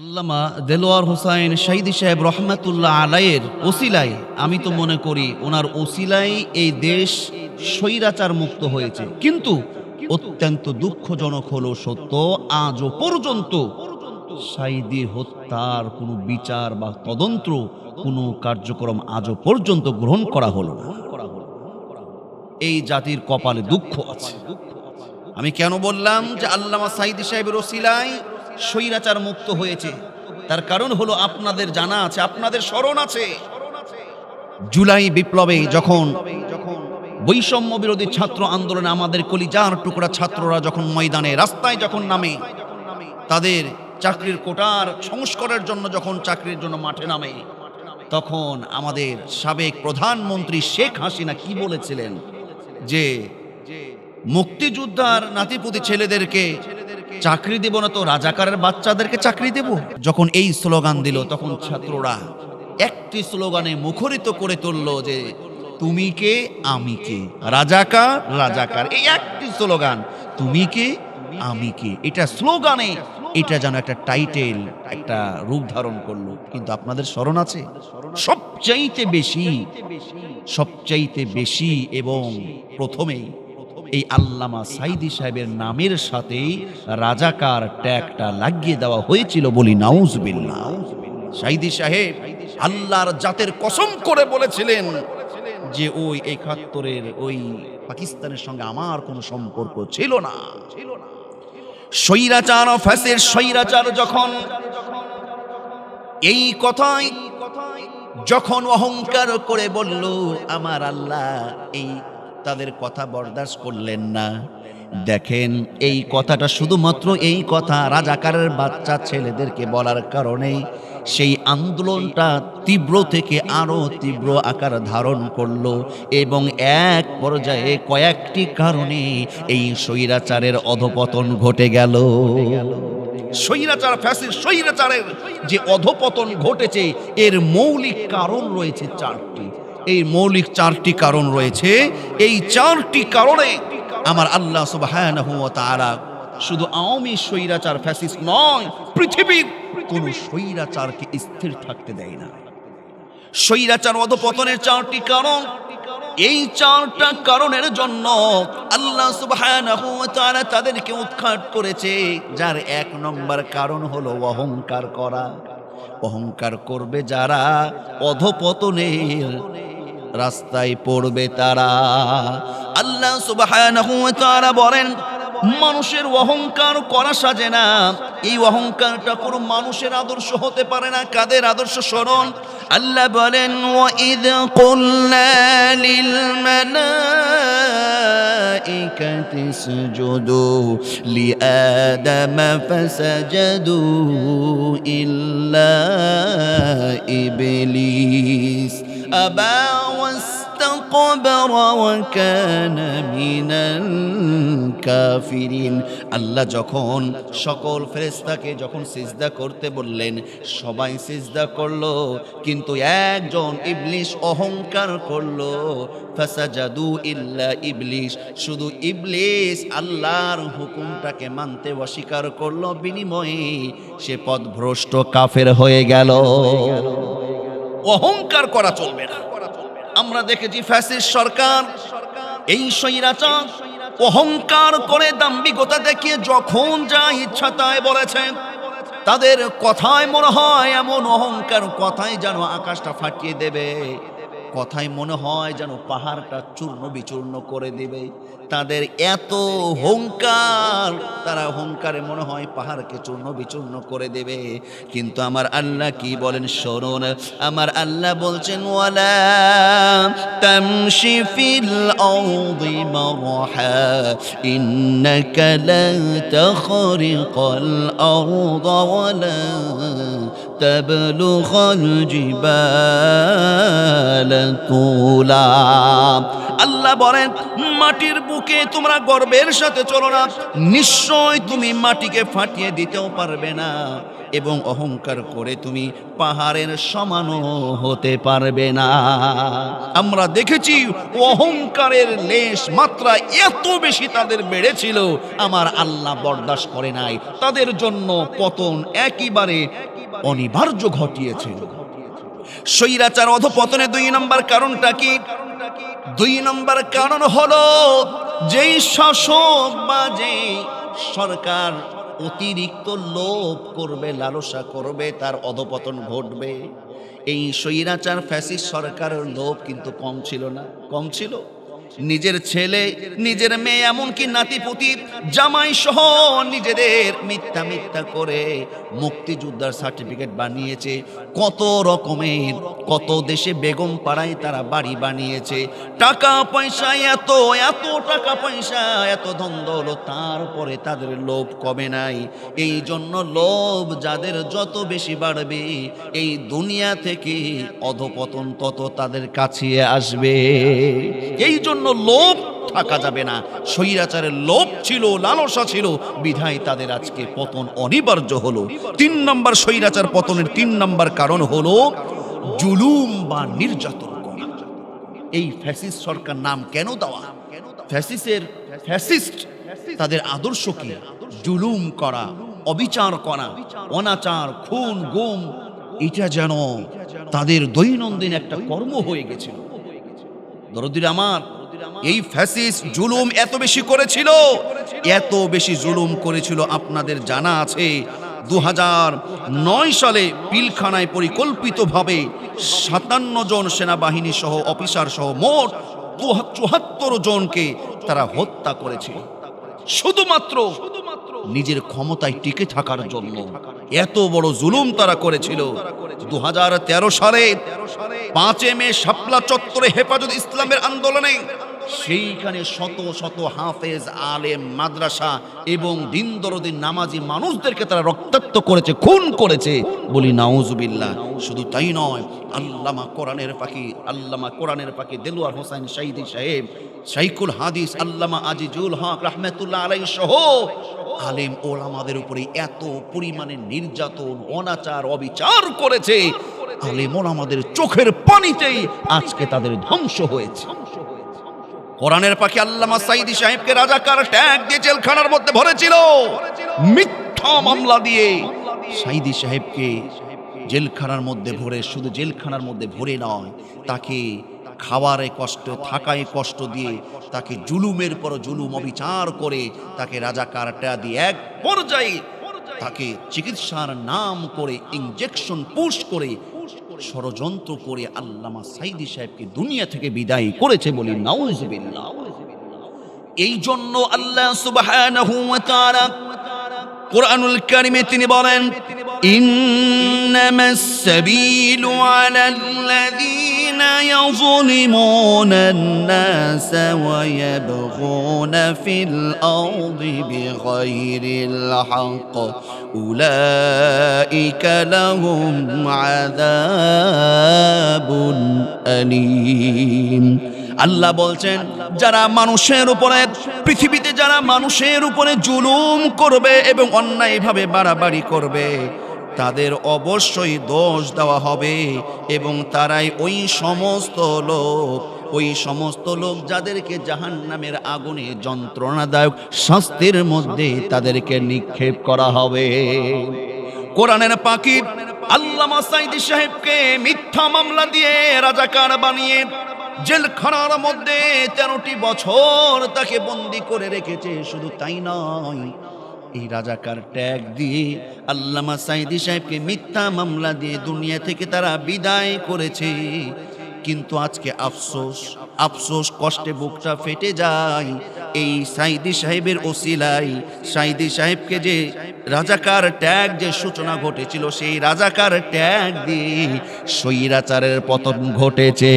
আল্লামা দেলোয়ার হোসাইন শাহিদি সাহেব রহমাতুল্লাহ আলাইয়ের ওসিলাই আমি তো মনে করি ওনার ওসিলাই এই দেশ স্বৈরাচার মুক্ত হয়েছে। কিন্তু অত্যন্ত দুঃখজনক হলো সত্য, আজও পর্যন্ত সাইদি হত্যার কোনো বিচার বা তদন্ত, কোনো কার্যক্রম আজও পর্যন্ত গ্রহণ করা হলো না। এই জাতির কপালে দুঃখ আছে। আমি কেন বললাম যে আল্লামা সাইদি সাহেবের ওসিলায় স্বৈরাচার মুক্ত হয়েছে। তার কারণ হলো আপনাদের জানা আছে, আপনাদের স্মরণ আছে। জুলাই বিপ্লবে যখন বৈষম্য বিরোধী ছাত্র আন্দোলনে আমাদের কলিজার টুকরা ছাত্ররা যখন ময়দানে, রাস্তায় যখন নামে, তাদের চাকরির কোটার সংস্কারের জন্য যখন চাকরির জন্য মাঠে নামে, তখন আমাদের সাবেক প্রধানমন্ত্রী শেখ হাসিনা কি বলেছিলেন? যে মুক্তিযোদ্ধার নাতিপুতি ছেলেদেরকে চাকরি দেব না তো রাজাকারের বাচ্চাদেরকে চাকরি দেব? যখন এই স্লোগান দিল, তখন ছাত্ররা একটি স্লোগানে মুখরিত করে তুললো যে, তুমি কে? আমি কে? রাজাকার রাজাকার, এই একটি স্লোগান, তুমি কে? আমি কে? এটা স্লোগানে, এটা যেন একটা টাইটেল, একটা রূপ ধারণ করল। কিন্তু আপনাদের স্মরণ আছে? সবচাইতে বেশি সবচাইতে বেশি এবং প্রথমেই এই আল্লামা সাইদি সাহেবের নামের সাথেই রাজাকার ট্যাগটা লাগিয়ে দেওয়া হয়েছিল বলি নাউজবিল্লাহ। সাইদি সাহেব আল্লাহর জাতের কসম করে বলেছিলেন যে ওই একাত্তরের ওই পাকিস্তানের সঙ্গে আমার কোনো সম্পর্ক ছিল না। স্বৈরাচার ফ্যাসের স্বৈরাচার যখন এই কথাই, যখন অহংকার করে বলল, আমার আল্লাহ এই তাদের কথা বরদাস্ত করলেন না। দেখেন, এই কথাটা শুধুমাত্র এই কথা রাজাকারের বাচ্চা ছেলেদেরকে বলার কারণে সেই আন্দোলনটা তীব্র থেকে আরও তীব্র আকার ধারণ করল এবং এক পর্যায়ে কয়েকটি কারণে এই স্বৈরাচারের অধপতন ঘটে গেল। স্বৈরাচার ফ্যাসির স্বৈরাচারের যে অধপতন ঘটেছে, এর মৌলিক কারণ রয়েছে চারটি। এই মৌলিক চারটি কারণ রয়েছে। এই চারটি কারণে আমার আল্লাহ ওয়া শুধু আওয়ামী স্বৈরাচার ফ্যাসিস নয়, পৃথিবীর কোন স্বৈরাচারকে স্থির থাকতে দেয় না। স্বৈরাচার অধপতনের চারটি কারণ, এই চারটা কারণের জন্য আল্লাহ সুবহানাহু তাদেরকে উৎখাট করেছে, যার এক নম্বর কারণ হলো অহংকার করা। অহংকার করবে যারা অধপতনের রাস্তায় পড়বে তারা। আল্লাহ সুবাহ বলেন, মানুষের অহংকার করা সাজে না। এই অহংকারটা কোনো মানুষের আদর্শ হতে পারে না, কাদের আদর্শ স্মরণ? আল্লাহ বলেন, ওয়াইদ কল্লালিল মালাইকাত ইসজুদু লিআদম ফাসাজাদু ইল্লা ইবলিস। أَبَى واستكبر وكان من الكافرين আল্লাহ যখন সকল ফেরেশতাকে যখন সিজদা করতে বললেন সবাই সিজদা করলো কিন্তু একজন ইবলিশ অহংকার করলো ফাসাজাদু ইল্লা ইবলিশ শুধু ইবলিস আল্লাহর হুকুমটাকে মানতে অস্বীকার করলো বিনিময়ে সে পথভ্রষ্ট কাফের হয়ে গেল অহংকার করা চলবে না। আমরা দেখেছি ফ্যাসিস সরকার, এই সৈরাচার অহংকার করে দাম্বিকতা দেখিয়ে যখন যা ইচ্ছা তাই বলেছেন তাদের কথায় মনে হয় এমন অহংকার কথাই যেন আকাশটা ফাটিয়ে দেবে। কথায় মনে হয় যেন পাহাড়টা চূর্ণ বিচূর্ণ করে দেবে। তাদের এত হংকার তারা হংকারে মনে হয় পাহাড়কে চূর্ণ বিচূর্ণ করে দেবে। কিন্তু আমার আল্লাহ কি বলেন শোনুন, আমার আল্লাহ বলছেন, ওয়ালা ফিল ওয়ালা تبلغ الجبال طولا. আল্লাহ বলেন, মাটির বুকে তোমরা গর্বের সাথে চলো না। নিশ্চয় তুমি মাটিকে ফাটিয়ে দিতেও পারবে না এবং অহংকার করে তুমি পাহাড়ের সমানও হতে পারবে না। আমরা দেখেছি অহংকারের লেশ মাত্রা এত বেশি তাদের বেড়েছিল, আমার আল্লাহ বরদাস্ত করে নাই। তাদের জন্য পতন একেবারে অনিবার্য ঘটিয়েছিল। স্বৈরাচার অধপতনে দুই নম্বর কারণটা কি? দুই নম্বর কারণ হলো, যেই শাসক বা যেই সরকার অতিরিক্ত লোভ করবে, লালসা করবে, তার অধপতন ঘটবে। এই স্বৈরাচার ফ্যাসিস সরকারের লোভ কিন্তু কম ছিল না। কম ছিল? নিজের ছেলে, নিজের মেয়ে, এমনকি নাতিপুতি জামাই সহ নিজেদের মিথ্যা মিথ্যা করে মুক্তিযোদ্ধার সার্টিফিকেট বানিয়েছে। কত রকমের, কত দেশে বেগম পাড়ায় তারা বাড়ি বানিয়েছে। টাকা পয়সা এত এত টাকা পয়সা, এত ধন্দল তারপরে তাদের লোভ কমে নাই। এই জন্য লোভ যাদের যত বেশি বাড়বে, এই দুনিয়া থেকে অধপতন তত তাদের কাছে আসবে। এই জন্য লোভ থাকা যাবে না। স্বৈরাচারের লোভ ছিল, লালসা ছিল। বিধায় তাদের আজকে পতন অনিবার্য হলো। তিন নম্বর স্বৈরাচার পতনের তিন নম্বর কারণ হলো জুলুম বা নির্যাতন করা। এই ফ্যাসিস্ট সরকার নাম কেন দেওয়া? ফ্যাসিসের ফ্যাসিস্ট তাদের আদর্শ কি জুলুম করা, অবিচার করা, অনাচার, খুন, গুম, এটা যেন তাদের দৈনন্দিন একটা কর্ম হয়ে গেছিল। দরদির আমার এই ফ্যাসিস জুলুম এত বেশি করেছিল, এত বেশি জুলুম করেছিল আপনাদের জানা আছে। দু সালে পিলখানায় পরিকল্পিতভাবে সাতান্ন জন সেনাবাহিনী সহ অফিসার সহ মোট চুয়াত্তর জনকে তারা হত্যা করেছিল শুধুমাত্র নিজের ক্ষমতায় টিকে থাকার জন্য এত বড় জুলুম তারা করেছিল। দু হাজার তেরো সালে পাঁচে মে শাপলা চত্বরে হেফাজত ইসলামের আন্দোলনে সেইখানে শত শত হাফেজ, আলেম, মাদ্রাসা এবং দিন দরদিন নামাজি মানুষদেরকে তারা রক্তাক্ত করেছে, খুন করেছে। বলি, নাউজুবিল্লাহ। শুধু তাই নয়, আল্লামা কোরআনের পাখি, আল্লামা কোরআনের পাখি দেলুয়ার হোসেন শাহিদি সাহেব শাইকুল হাদিস, আল্লামা আজিজুল হক রাহমেতুল্লাহ আলাই সহ আলেম ওলামাদের উপরে এত পরিমাণে নির্যাতন, অনাচার, অবিচার করেছে। আলেম ওলামাদের চোখের পানিতেই আজকে তাদের ধ্বংস হয়েছে। কোরআনের পাখি আল্লামা সাইদি সাহেবকে রাজাকার ট্যাগ দিয়ে জেলখানার মধ্যে ভরেছিল। মিথ্যা মামলা দিয়ে সাইদি সাহেবকে জেলখানার মধ্যে ভরে, শুধু জেলখানার মধ্যে ভরে নয়, তাকে খাওয়ারে কষ্ট, থাকায় কষ্ট দিয়ে তাকে জুলুমের পর জুলুম অবিচার করে তাকে রাজাকার ট্যাগ দিয়ে এক পর্যায়ে তাকে চিকিৎসার নাম করে ইঞ্জেকশন পুশ করে ষড়যন্ত্র করে আল্লামা সাইদি সাহেবকে দুনিয়া থেকে বিদায় করেছে বলি, নাউজুবিল্লাহ। এই জন্য আল্লাহ সুবহানাহু ওয়া তাআলা কোরআনুল কারিমে তিনি বলেন, ইন্নামাস সাবিলু আলাল্লাযীনা ইয়াযলিমুনা الناس ويبغون في الأرض بغير الحق أولئك لهم عذاب أليم আল্লাহ বলছেন যারা মানুষের উপরে পৃথিবীতে যারা মানুষের উপরে জুলুম করবে এবং অন্যায়ভাবে বাড়াবাড়ি করবে তাদের অবশ্যই দোষ দেওয়া হবে এবং তারাই ওই সমস্ত লোক, ওই সমস্ত লোক যাদেরকে জাহান নামের আগুনে যন্ত্রণাদায়ক শাস্তির মধ্যে তাদেরকে নিক্ষেপ করা হবে। কোরআনের পাখি আল্লামা সাইদি সাহেবকে মিথ্যা মামলা দিয়ে রাজাকার বানিয়ে জেলখানার মধ্যে তেরোটি বছর তাকে বন্দি করে রেখেছে। শুধু তাই নয় এই রাজাকার ট্যাগ দিয়ে আল্লামা সাইদি সাহেবকে মিথ্যা মামলা দিয়ে দুনিয়া থেকে তারা বিদায় করেছে। কিন্তু আজকে আফসোস আফসোস কষ্টে বুকটা ফেটে যায়। এই সাইদি সাহেবের ওসিলাই সাইদি সাহেবকে যে রাজাকার ট্যাগ যে সূচনা ঘটেছিল, সেই রাজাকার ট্যাগ দিয়ে স্বৈরাচারের পতন ঘটেছে।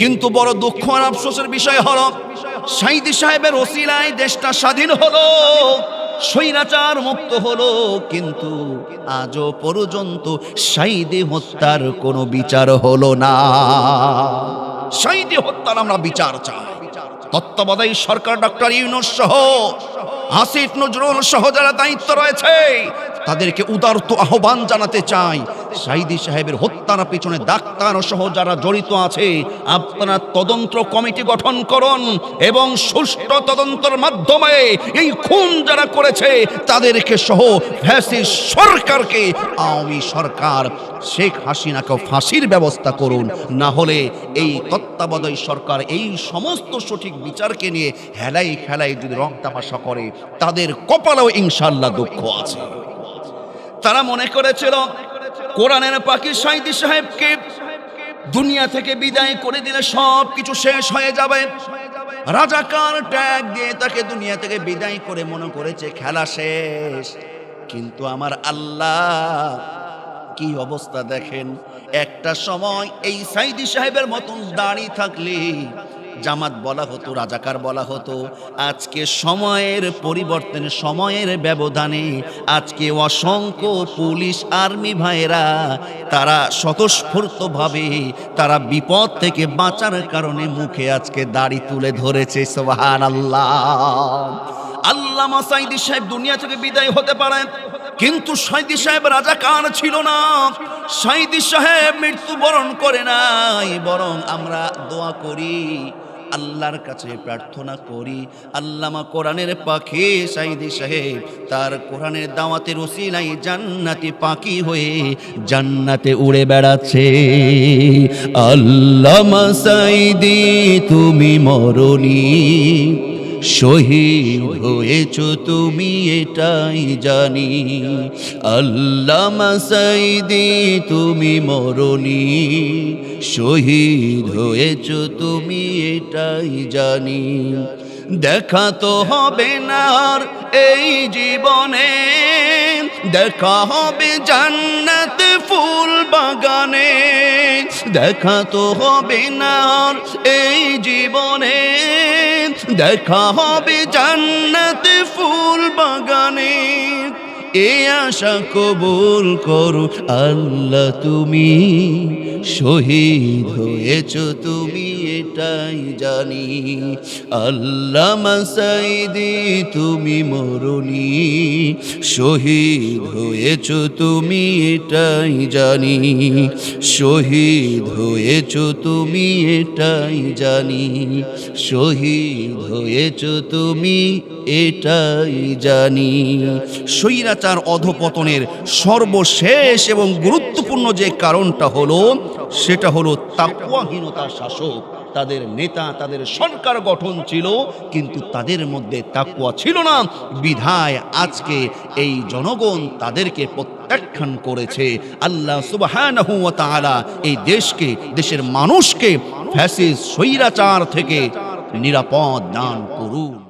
কিন্তু বড় দুঃখ আর আফসোসের বিষয় হলো সাইদি সাহেবের ওসিলায় দেশটা স্বাধীন হলো, স্বৈরাচার মুক্ত হলো, কিন্তু আজও পর্যন্ত সাইদি হত্যার কোনো বিচার হলো না। সাইদি হত্যার আমরা বিচার চাই। তত্ত্বাবধায়ী সরকার ডক্টর ইউনুস সহ, আসিফ নজরুল সহ যারা দায়িত্ব রয়েছে, তাদেরকে উদারত আহ্বান জানাতে চাই। সাইদি সাহেবের হত্যার পিছনে ডাক্তার সহ যারা জড়িত আছে, আপনারা তদন্ত কমিটি গঠন করুন এবং সুষ্ঠু তদন্তের মাধ্যমে এই খুন যারা করেছে, তাদেরকে সহ ফ্যাসিস সরকারকে, আওয়ামী সরকার, শেখ হাসিনাকে ফাঁসির ব্যবস্থা করুন। না হলে এই তত্ত্বাবধায়ী সরকার এই সমস্ত সঠিক বিচারকে নিয়ে হেলাই খেলাই যদি রং তামাশা করে, তাদের কপালেও ইনশাল্লাহ দুঃখ আছে। তারা মনে করেছিল কোরআনের পাখি সাইদি সাহেবকে দুনিয়া থেকে বিদায় করে দিলে সব কিছু শেষ হয়ে যাবে। রাজাকার ট্যাগ দিয়ে তাকে দুনিয়া থেকে বিদায় করে মনে করেছে খেলা শেষ। কিন্তু আমার আল্লাহ কি অবস্থা দেখেন? একটা সময় এই সাইদি সাহেবের মতন দাঁড়িয়ে থাকলে জামাত বলা হতো, রাজাকার বলা হতো। আজকে সময়ের পরিবর্তনে, সময়ের ব্যবধানে আজকে অসংখ্য পুলিশ, আর্মি ভাইয়েরা, তারা স্বতঃস্ফূর্তভাবে, তারা বিপদ থেকে বাঁচার কারণে মুখে আজকে দাড়ি তুলে ধরেছে সোহান আল্লাহ আল্লাহ সাইদি সাহেব দুনিয়া থেকে বিদায় হতে পারেন কিন্তু সাইদি সাহেব রাজা রাজাকার ছিল না। সাইদি সাহেব মৃত্যুবরণ করে নাই, বরং আমরা দোয়া করি আল্লাহর কাছে প্রার্থনা করি। আল্লামা কোরআনের পাখি সাইদি সাহেব, তার কোরআনের দাওয়াতের ওসিলাই জান্নাতি পাখি হয়ে জান্নাতে উড়ে বেড়াচ্ছে। আল্লামা সাইদি তুমি মরণী। শহীদ হয়েছ তুমি এটাই জানি। আল্লাহ সাইদি, তুমি মরণী। শহীদ হয়েছ তুমি এটাই জানি। দেখা তো হবে না আর এই জীবনে। দেখা হবে জান্নাত ফুল বাগানে। দেখা তো হবে না আর এই জীবনে। দেখা হবে জান্নাতে ফুল বাগানে। এ আশা কবুল করো। আল্লাহ, তুমি শহীদ হয়েছ, তুমি এটাই জানি। আল্লাহ মাসাইদি, তুমি মরণী, শহীদ হয়েছ, তুমি এটাই জানি। শহীদ হয়েছ, তুমি এটাই জানি। শহীদ হয়েছ, তুমি এটাই জানি। স্বৈরাচার অধপতনের সর্বশেষ এবং গুরুত্বপূর্ণ যে কারণটা হলো, সেটা হলো তাকুয়াহীনতার শাসক। তাদের নেতা, তাদের সরকার গঠন ছিল, কিন্তু তাদের মধ্যে তাকুয়া ছিল না। বিধায় আজকে এই জনগণ তাদেরকে প্রত্যাখ্যান করেছে। আল্লাহ ওয়া এই দেশকে, দেশের মানুষকে ফ্যাসিস স্বৈরাচার থেকে নিরাপদ দান করুন।